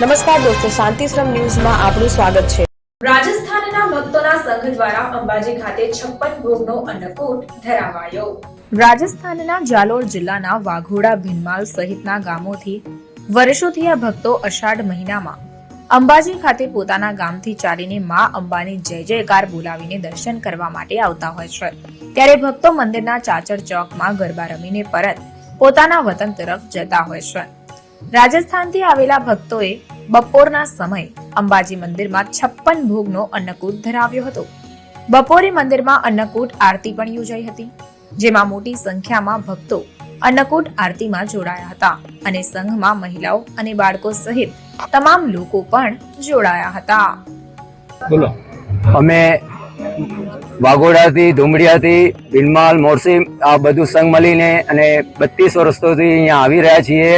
નમસ્કાર દોસ્તો શાંતિશ્રમ ન્યૂઝમાં આપનું સ્વાગત છે. રાજસ્થાનના ભક્તોના સંઘ દ્વારા અંબાજી ખાતે છપ્પન ભોગનો અન્નકૂટ ધરાવાયો. રાજસ્થાનના જાલોર જિલ્લાના વાઘોડા ભીનમાલ સહિતના ગામોથી વર્ષોથી આ ભક્તો અષાઢ મહિનામાં અંબાજી ખાતે પોતાના ગામથી ચાલીને મા અંબાની જય જયકાર બોલાવીને દર્શન કરવા માટે આવતા હોય છે. ત્યારે ભક્તો મંદિરના ચાચર ચોકમાં ગરબા રમીને પરત પોતાના વતન તરફ જતા હોય છે. રાજસ્થાનથી આવેલા ભક્તોએ બપોરના સમય અંબાજી મંદિરમાં છપ્પન ભોગનો અન્નકૂટ ધરાવ્યો હતો. બપોરે મંદિરમાં અન્નકૂટ આરતી પણ યોજાઈ હતી, જેમાં મોટી સંખ્યામાં ભક્તો અન્નકૂટ આરતીમાં જોડાયા હતા અને સંઘમાં મહિલાઓ અને બાળકો સહિત તમામ લોકો પણ જોડાયા હતા. બોલો. અમે વાઘોડાથી, ધુમડિયાથી ભીનમાલ મોરસી, આ બધું સંઘ મળીને અને બત્રીસ વર્ષોથી અહીંયા આવી રહ્યા છીએ.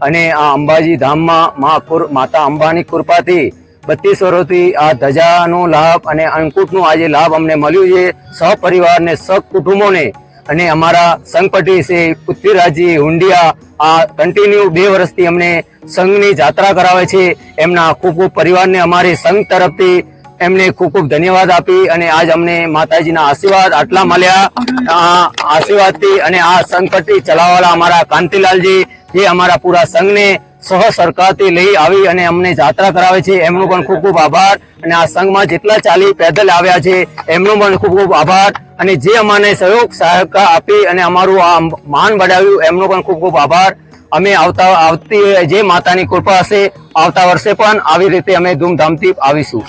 અને આ અંબાજી ધામમાં મા માતા અંબાની કૃપાથી બત્રીસ વર્ષોથી આ ધજાનો લાભ અને અંકુટનો આજે લાભ અમને મળ્યું છે સહપરિવારને સહકુટુંબોને. અને અમારા સંઘપટી છે પૃથ્વીરાજજી હુંડિયા આ કન્ટિન્યુ બે વર્ષથી અમને સંઘની જાત્રા કરાવે છે. એમના ખૂબ ખૂબ પરિવારને અમારી સંઘ તરફથી એમને ખૂબ ખૂબ ધન્યવાદ આપી અને આજ અમને માતાજીના આશીર્વાદ આટલા મળ્યા. આશીર્વાદથી અને આ સંકટથી ચલાવવાળા અમારા કાંતિલાલજી, જે અમારા પૂરા સંઘને સહ સરકારથી લઈ આવી અને અમને જાત્રા કરાવે છે, એમનો પણ ખૂબ ખૂબ આભાર. અને આ સંઘમાં જેટલા ચાલી પેદલ આવ્યા છે, એમનો પણ ખૂબ ખૂબ આભાર. અને જે અમને સહયોગ સહાયતા આપી અને અમારું આ માન બઢાવ્યું, એમનો પણ ખૂબ ખૂબ આભાર. અમે આવતા આવતી જે માતાની કૃપા હશે, આવતા વર્ષે પણ આવી રીતે અમે ધૂમધામથી આવીશું.